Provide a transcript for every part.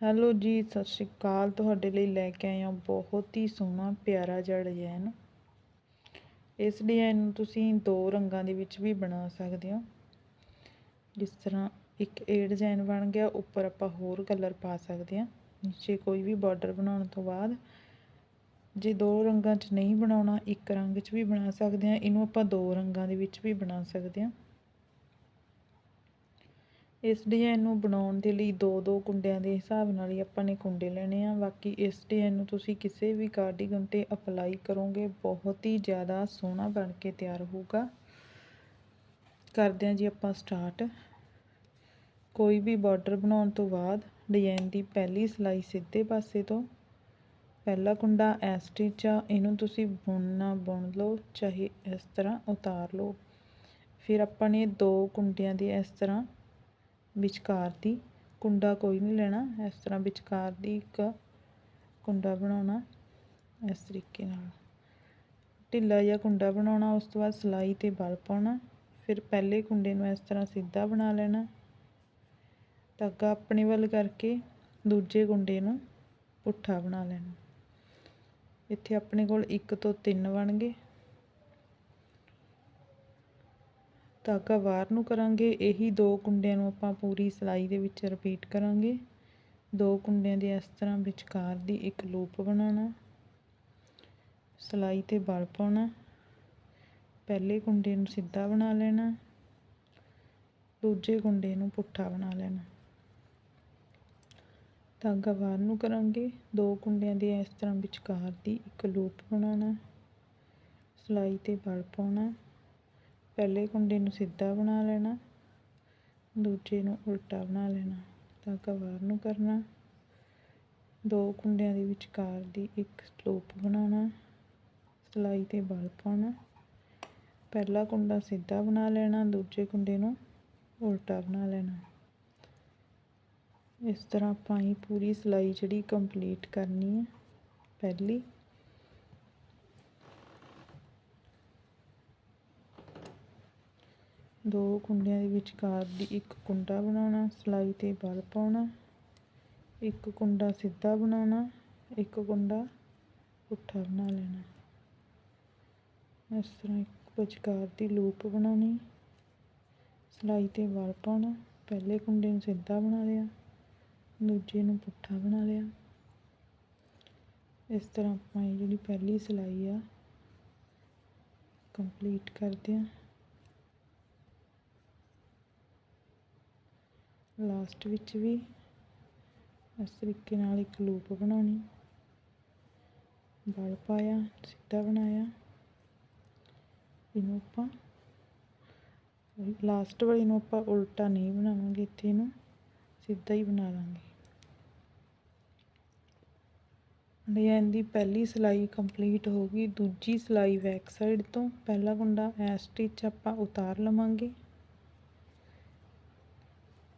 Hello ਜੀ, ਸਤਿ ਸ਼੍ਰੀ ਅਕਾਲ। ਤੁਹਾਡੇ ਲਈ ਲੈ ਕੇ ਆਏ ਹਾਂ ਬਹੁਤ ਹੀ ਸੋਹਣਾ, ਪਿਆਰਾ ਜਿਹਾ ਡਿਜ਼ਾਈਨ ਇਸ ਡਿਜ਼ਾਈਨ ਨੂੰ ਤੁਸੀਂ ਦੋ ਰੰਗਾਂ ਦੇ ਵਿੱਚ ਵੀ ਬਣਾ ਸਕਦੇ ਹੋ। ਜਿਸ ਤਰ੍ਹਾਂ ਇੱਕ ਇਹ ਡਿਜ਼ਾਈਨ ਬਣ ਗਿਆ, ਉੱਪਰ ਆਪਾਂ ਹੋਰ ਕਲਰ ਪਾ ਸਕਦੇ ਹਾਂ। ਨੀਚੇ ਕੋਈ ਵੀ ਬਾਰਡਰ ਬਣਾਉਣ ਤੋਂ ਬਾਅਦ, ਜੇ ਦੋ ਰੰਗਾਂ 'ਚ ਨਹੀਂ ਬਣਾਉਣਾ, ਇੱਕ ਰੰਗ 'ਚ ਵੀ ਬਣਾ ਸਕਦੇ ਹਾਂ। ਇਹਨੂੰ ਆਪਾਂ ਦੋ ਰੰਗਾਂ ਦੇ ਵਿੱਚ ਵੀ ਬਣਾ ਸਕਦੇ ਹਾਂ। ਇਸ ਡਿਜ਼ਾਈਨ ਨੂੰ ਬਣਾਉਣ ਦੇ ਲਈ ਦੋ ਦੋ ਕੁੰਡਿਆਂ ਦੇ ਹਿਸਾਬ ਨਾਲ ਹੀ ਆਪਾਂ ਨੇ ਕੁੰਡੇ ਲੈਣੇ ਆ। ਬਾਕੀ ਇਸ ਡਿਜ਼ਾਈਨ ਨੂੰ ਤੁਸੀਂ ਕਿਸੇ ਵੀ ਕਾਰਡੀਗਨ ਤੇ ਅਪਲਾਈ ਕਰੋਗੇ, ਬਹੁਤ ਹੀ ਜ਼ਿਆਦਾ ਸੋਹਣਾ ਬਣ ਕੇ ਤਿਆਰ ਹੋਊਗਾ। ਕਰਦੇ ਹਾਂ ਜੀ ਆਪਾਂ ਸਟਾਰਟ ਕੋਈ ਵੀ ਬਾਰਡਰ ਬਣਾਉਣ ਤੋਂ ਬਾਅਦ ਡਿਜ਼ਾਈਨ ਦੀ ਪਹਿਲੀ ਸਲਾਈ ਸਿੱਧੇ ਪਾਸੇ ਤੋਂ। ਪਹਿਲਾ ਕੁੰਡਾ ਐ ਸਟਿਚ ਆ, ਇਹਨੂੰ ਤੁਸੀਂ ਬੁਣਨਾ ਬੁਣ ਲਓ, ਚਾਹੇ ਇਸ ਤਰ੍ਹਾਂ ਉਤਾਰ ਲਓ। ਫਿਰ ਆਪਾਂ ਨੇ ਦੋ ਕੁੰਡਿਆਂ ਦੀ ਇਸ ਤਰ੍ਹਾਂ ਵਿਚਕਾਰ ਦੀ ਕੁੰਡਾ ਕੋਈ ਨਹੀਂ ਲੈਣਾ। ਇਸ ਤਰ੍ਹਾਂ ਵਿਚਕਾਰ ਦੀ ਇੱਕ ਕੁੰਡਾ ਬਣਾਉਣਾ ਇਸ ਤਰੀਕੇ ਨਾਲ। ਢਿੱਲਾ ਜਿਹਾ ਕੁੰਡਾ ਬਣਾਉਣਾ, ਉਸ ਤੋਂ ਬਾਅਦ ਸਲਾਈ ਤੇ ਬਲ ਪਾਉਣਾ, ਫਿਰ ਪਹਿਲੇ ਕੁੰਡੇ ਨੂੰ ਇਸ ਤਰ੍ਹਾਂ ਸਿੱਧਾ ਬਣਾ ਲੈਣਾ। ਧਾਗਾ ਆਪਣੇ ਵੱਲ ਕਰਕੇ ਦੂਜੇ ਕੁੰਡੇ ਨੂੰ ਪੁੱਠਾ ਬਣਾ ਲੈਣਾ। ਇੱਥੇ ਆਪਣੇ ਕੋਲ ਇੱਕ ਤੋਂ ਤਿੰਨ ਬਣ ਗਏ। ਧਾਗਾ ਬਾਹਰ ਨੂੰ ਕਰਾਂਗੇ। ਇਹੀ ਦੋ ਕੁੰਡਿਆਂ ਨੂੰ ਆਪਾਂ ਪੂਰੀ ਸਿਲਾਈ ਦੇ ਵਿੱਚ ਰਿਪੀਟ ਕਰਾਂਗੇ। ਦੋ ਕੁੰਡਿਆਂ ਦੇ ਇਸ ਤਰ੍ਹਾਂ ਵਿਚਕਾਰ ਦੀ ਇੱਕ ਲੂਪ ਬਣਾਉਣਾ। ਸਿਲਾਈ ਤੇ ਬਲ ਪਾਉਣਾ। ਪਹਿਲੇ ਕੁੰਡੇ ਨੂੰ ਸਿੱਧਾ ਬਣਾ ਲੈਣਾ। ਦੂਜੇ ਕੁੰਡੇ ਨੂੰ ਪੁੱਠਾ ਬਣਾ ਲੈਣਾ। ਧਾਗਾ ਬਾਹਰ ਨੂੰ ਕਰਾਂਗੇ। ਦੋ ਕੁੰਡਿਆਂ ਦੇ ਇਸ ਤਰ੍ਹਾਂ ਵਿਚਕਾਰ ਦੀ ਇੱਕ ਲੂਪ ਬਣਾਉਣਾ। ਸਿਲਾਈ ਤੇ ਬਲ ਪਾਉਣਾ। ਪਹਿਲੇ ਕੁੰਡੇ ਨੂੰ ਸਿੱਧਾ ਬਣਾ ਲੈਣਾ, ਦੂਜੇ ਨੂੰ ਉਲਟਾ ਬਣਾ ਲੈਣਾ ਧਾਗਾ ਬਾਹਰ ਨੂੰ ਕਰਨਾ। ਦੋ ਕੁੰਡਿਆਂ ਦੇ ਵਿਚਕਾਰ ਦੀ ਇੱਕ ਸਲੋਪ ਬਣਾਉਣਾ, ਸਲਾਈ ਤੇ ਬਲ ਪਾਉਣਾ। ਪਹਿਲਾ ਕੁੰਡਾ ਸਿੱਧਾ ਬਣਾ ਲੈਣਾ, ਦੂਜੇ ਕੁੰਡੇ ਨੂੰ ਉਲਟਾ ਬਣਾ ਲੈਣਾ। ਇਸ ਤਰ੍ਹਾਂ ਆਪਾਂ ਹੀ ਪੂਰੀ ਸਲਾਈ ਜਿਹੜੀ ਕੰਪਲੀਟ ਕਰਨੀ ਹੈ, ਪਹਿਲੀ। ਦੋ ਕੁੰਡਿਆਂ ਦੇ ਵਿਚਕਾਰ ਦੀ ਇੱਕ ਕੁੰਡਾ ਬਣਾਉਣਾ, ਸਲਾਈ ਤੇ ਬਲ ਪਾਉਣਾ, ਇੱਕ ਕੁੰਡਾ ਸਿੱਧਾ ਬਣਾਉਣਾ, ਇੱਕ ਕੁੰਡਾ ਪੁੱਠਾ ਬਣਾ ਲੈਣਾ। ਇਸ ਤਰ੍ਹਾਂ ਇੱਕ ਵਿਚਕਾਰ ਦੀ ਲੂਪ ਬਣਾਉਣੀ, ਸਲਾਈ ਤੇ ਬਲ ਪਾਉਣਾ, ਪਹਿਲੇ ਕੁੰਡੇ ਨੂੰ ਸਿੱਧਾ ਬਣਾ ਲਿਆ, ਦੂਜੇ ਨੂੰ ਪੁੱਠਾ ਬਣਾ ਲਿਆ। ਇਸ ਤਰ੍ਹਾਂ ਆਪਾਂ ਇਹ ਜਿਹੜੀ ਪਹਿਲੀ ਸਲਾਈ ਆ ਕੰਪਲੀਟ ਕਰਦੇ ਹਾਂ। ਲਾਸਟ ਵਿੱਚ ਵੀ ਇਸ ਤਰੀਕੇ ਨਾਲ ਇੱਕ ਲੂਪ ਬਣਾਉਣੀ। ਬਲ ਪਾਇਆ, ਸਿੱਧਾ ਬਣਾਇਆ। ਇਹਨੂੰ ਆਪਾਂ ਲਾਸਟ ਵਾਲੀ ਨੂੰ ਆਪਾਂ ਉਲਟਾ ਨਹੀਂ ਬਣਾਵਾਂਗੇ, ਇੱਥੇ ਇਹਨੂੰ ਸਿੱਧਾ ਹੀ ਬਣਾ ਲਾਂਗੇ ਡਿਜ਼ਾਈਨ ਦੀ ਪਹਿਲੀ ਸਿਲਾਈ ਕੰਪਲੀਟ ਹੋ ਗਈ। ਦੂਜੀ ਸਿਲਾਈ ਬੈਕ ਸਾਈਡ ਤੋਂ ਪਹਿਲਾ ਗੁੰਡਾ ਐ ਸਟਿਚ ਆਪਾਂ ਉਤਾਰ ਲਵਾਂਗੇ।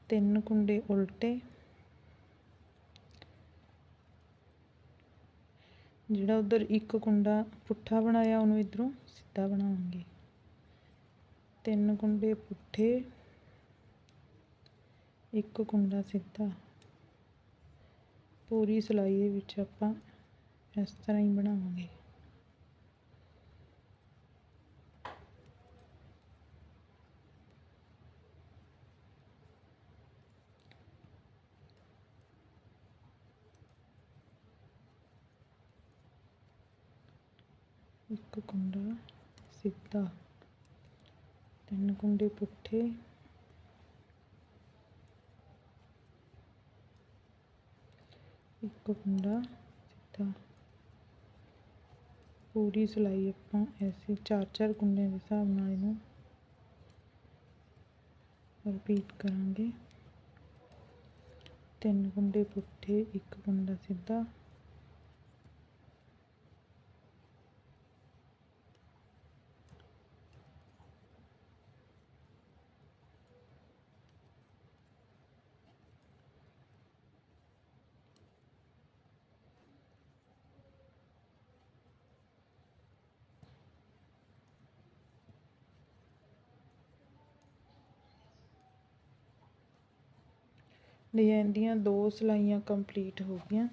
ਤਿੰਨ ਕੁੰਡੇ ਉਲਟੇ। ਜਿਹੜਾ ਉਧਰ ਇੱਕ ਕੁੰਡਾ ਪੁੱਠਾ ਬਣਾਇਆ, ਉਹਨੂੰ ਇਧਰੋਂ ਸਿੱਧਾ ਬਣਾਵਾਂਗੇ। ਤਿੰਨ ਕੁੰਡੇ ਪੁੱਠੇ, ਇੱਕ ਕੁੰਡਾ ਸਿੱਧਾ। ਪੂਰੀ ਸਿਲਾਈ ਦੇ ਵਿੱਚ ਆਪਾਂ ਇਸ ਤਰ੍ਹਾਂ ਹੀ ਬਣਾਵਾਂਗੇ। ਇੱਕ ਕੁੰਡਾ ਸਿੱਧਾ, ਤਿੰਨ ਕੁੰਡੇ ਪੁੱਠੇ। ਇੱਕ ਕੁੰਡਾ ਸਿੱਧਾ। ਪੂਰੀ ਸਿਲਾਈ ਆਪਾਂ ਐਸੇ ਚਾਰ ਚਾਰ ਕੁੰਡਿਆਂ ਦੇ ਹਿਸਾਬ ਨਾਲ ਇਹਨੂੰ ਰਿਪੀਟ ਕਰਾਂਗੇ। ਤਿੰਨ ਕੁੰਡੇ ਪੁੱਠੇ, ਇੱਕ ਕੁੰਡਾ ਸਿੱਧਾ। ਡਿਜ਼ਾਈਨ ਦੀਆਂ ਦੋ ਸਿਲਾਈਆਂ ਕੰਪਲੀਟ ਹੋ ਗਈਆਂ।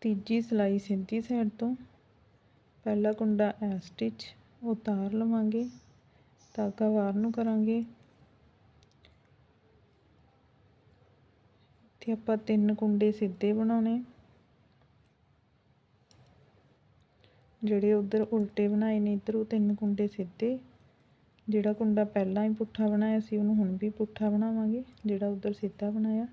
ਤੀਜੀ ਸਿਲਾਈ ਸਿੱਧੀ ਸਾਈਡ ਤੋਂ। ਪਹਿਲਾ ਕੁੰਡਾ ਐ ਸਟਿਚ ਉਤਾਰ ਲਵਾਂਗੇ, ਧਾਗਾ ਵਾਰ ਨੂੰ ਕਰਾਂਗੇ। ਤੇ ਆਪਾਂ ਤਿੰਨ ਕੁੰਡੇ ਸਿੱਧੇ ਬਣਾਉਣੇ। ਜਿਹੜੇ ਉਧਰ ਉਲਟੇ ਬਣਾਏ ਨੇ ਇੱਧਰ ਤਿੰਨ ਕੁੰਡੇ ਸਿੱਧੇ। ਜਿਹੜਾ ਕੁੰਡਾ ਪਹਿਲਾਂ ਹੀ ਪੁੱਠਾ ਬਣਾਇਆ ਸੀ, ਉਹਨੂੰ ਹੁਣ ਵੀ ਪੁੱਠਾ ਬਣਾਵਾਂਗੇ, ਜਿਹੜਾ ਉਧਰ ਸਿੱਧਾ ਬਣਾਇਆ।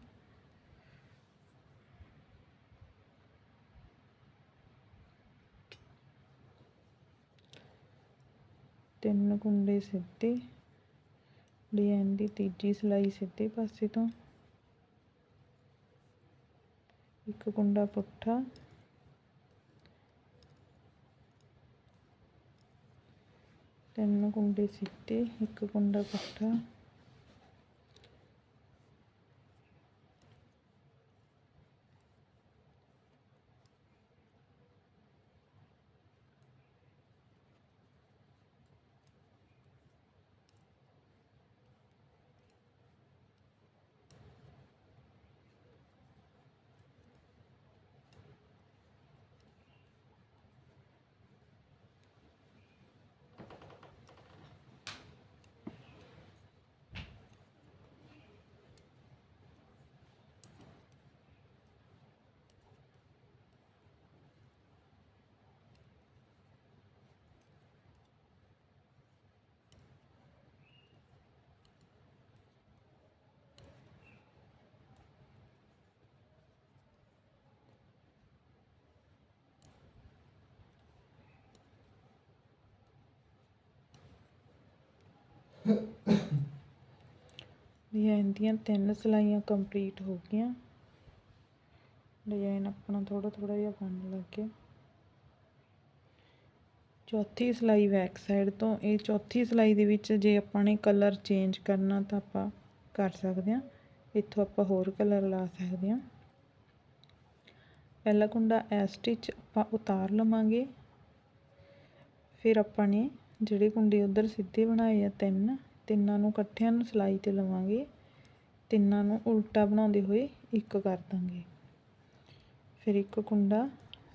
ਤਿੰਨ ਕੁੰਡੇ ਸਿੱਧੇ, ਡਿਜ਼ਾਈਨ ਦੀ ਤੀਜੀ ਸਲਾਈ ਸਿੱਧੇ ਪਾਸੇ ਤੋਂ। ਇੱਕ ਕੁੰਡਾ ਪੁੱਠਾ ਤਿੰਨ ਕੁੰਡੇ ਸਿੱਧੇ ਇੱਕ ਕੁੰਡਾ ਪੁੱਠਾ ਡਿਜ਼ਾਈਨ ਦੀਆਂ ਤਿੰਨ ਸਲਾਈਆਂ ਕੰਪਲੀਟ ਹੋ ਗਈਆਂ। ਡਿਜ਼ਾਈਨ ਆਪਣਾ ਥੋੜਾ ਥੋੜਾ ਜਿਹਾ ਬਣਨ ਲੱਗ। ਗਿਆ ਚੌਥੀ ਸਲਾਈ ਬੈਕ ਸਾਈਡ ਤੋਂ, ਇਹ ਚੌਥੀ ਸਲਾਈ ਦੇ ਵਿੱਚ ਜੇ ਆਪਾਂ ਨੇ ਕਲਰ ਚੇਂਜ ਕਰਨਾ ਤਾਂ ਆਪਾਂ ਕਰ ਸਕਦੇ ਹਾਂ। ਇੱਥੋਂ ਆਪਾਂ ਹੋਰ ਕਲਰ ਲਾ ਸਕਦੇ ਹਾਂ। ਪਹਿਲਾ ਕੁੰਡਾ ਐ ਸਟਿਚ ਆਪਾਂ ਉਤਾਰ ਲਵਾਂਗੇ। ਫਿਰ ਆਪਾਂ ਨੇ ਜਿਹੜੇ ਕੁੰਡੇ ਉਧਰ ਸਿੱਧੇ ਬਣਾਏ ਆ ਤਿੰਨ, ਤਿੰਨਾਂ ਨੂੰ ਇਕੱਠਿਆਂ ਨੂੰ ਸਲਾਈ ਤੇ ਲਵਾਂਗੇ। ਤਿੰਨਾਂ ਨੂੰ ਉਲਟਾ ਬਣਾਉਂਦੇ ਹੋਏ ਇੱਕ ਕਰ ਦਾਂਗੇ। ਫਿਰ ਇੱਕ ਕੁੰਡਾ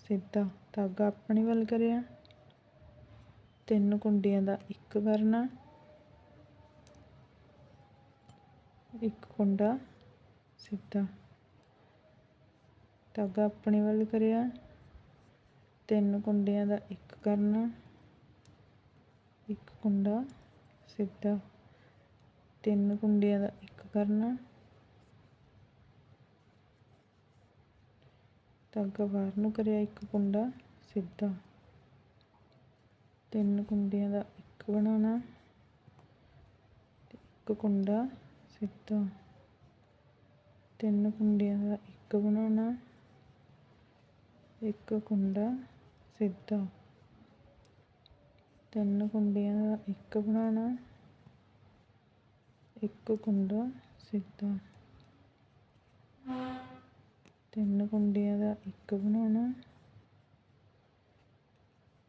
ਸਿੱਧਾ ਧਾਗਾ ਆਪਣੇ ਵੱਲ ਕਰਿਆ। ਤਿੰਨ ਕੁੰਡਿਆਂ ਦਾ ਇੱਕ ਕਰਨਾ। ਇੱਕ ਕੁੰਡਾ ਸਿੱਧਾ ਧਾਗਾ ਆਪਣੇ ਵੱਲ ਕਰਿਆ। ਤਿੰਨ ਕੁੰਡਿਆਂ ਦਾ ਇੱਕ ਕਰਨਾ। ਇੱਕ ਕੁੰਡਾ, ਸਿੱਧਾ ਤਿੰਨ ਕੁੰਡਿਆਂ ਦਾ ਇੱਕ ਕਰਨਾ। ਧਾਗਾ ਬਾਹਰ ਨੂੰ ਕਰਿਆ ਇੱਕ ਕੁੰਡਾ, ਸਿੱਧਾ ਤਿੰਨ ਕੁੰਡਿਆਂ ਦਾ ਇੱਕ ਬਣਾਉਣਾ। ਇੱਕ ਕੁੰਡਾ, ਸਿੱਧਾ ਤਿੰਨ ਕੁੰਡਿਆਂ ਦਾ ਇੱਕ ਬਣਾਉਣਾ। ਇੱਕ ਕੁੰਡਾ, ਸਿੱਧਾ ਤਿੰਨ ਕੁੰਡਿਆਂ ਦਾ ਇੱਕ ਬਣਾਉਣਾ, ਇੱਕ ਕੁੰਡਾ ਸਿੱਧਾ। ਤਿੰਨ ਕੁੰਡਿਆਂ ਦਾ ਇੱਕ ਬਣਾਉਣਾ,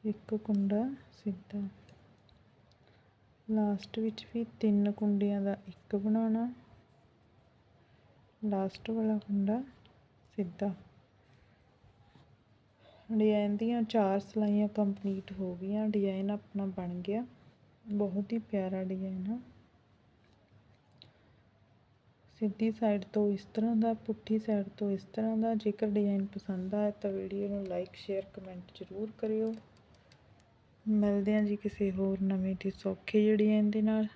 ਇੱਕ ਕੁੰਡਾ ਸਿੱਧਾ। ਲਾਸਟ ਵਿੱਚ ਵੀ ਤਿੰਨ ਕੁੰਡਿਆਂ ਦਾ ਇੱਕ ਬਣਾਉਣਾ, ਲਾਸਟ ਵਾਲਾ ਕੁੰਡਾ ਸਿੱਧਾ। ਡਿਜ਼ਾਇਨ ਦੀਆਂ ਚਾਰ ਸਿਲਾਈਆਂ ਕੰਪਲੀਟ ਹੋ ਗਈਆਂ। ਡਿਜ਼ਾਇਨ ਆਪਣਾ ਬਣ ਗਿਆ। ਬਹੁਤ ਹੀ ਪਿਆਰਾ ਡਿਜ਼ਾਈਨ ਆ। ਸਿੱਧੀ ਸਾਈਡ ਤੋਂ ਇਸ ਤਰ੍ਹਾਂ ਦਾ, ਪੁੱਠੀ ਸਾਈਡ ਤੋਂ ਇਸ ਤਰ੍ਹਾਂ ਦਾ। ਜੇਕਰ ਡਿਜ਼ਾਈਨ ਪਸੰਦ ਆਇਆ ਤਾਂ ਵੀਡੀਓ ਨੂੰ ਲਾਈਕ ਸ਼ੇਅਰ ਕਮੈਂਟ ਜ਼ਰੂਰ ਕਰਿਓ। ਮਿਲਦੇ ਹਾਂ ਜੀ ਕਿਸੇ ਹੋਰ ਨਵੇਂ ਤੇ ਸੌਖੇ ਜਿਹੇ ਡਿਜ਼ਾਈਨ ਦੇ ਨਾਲ।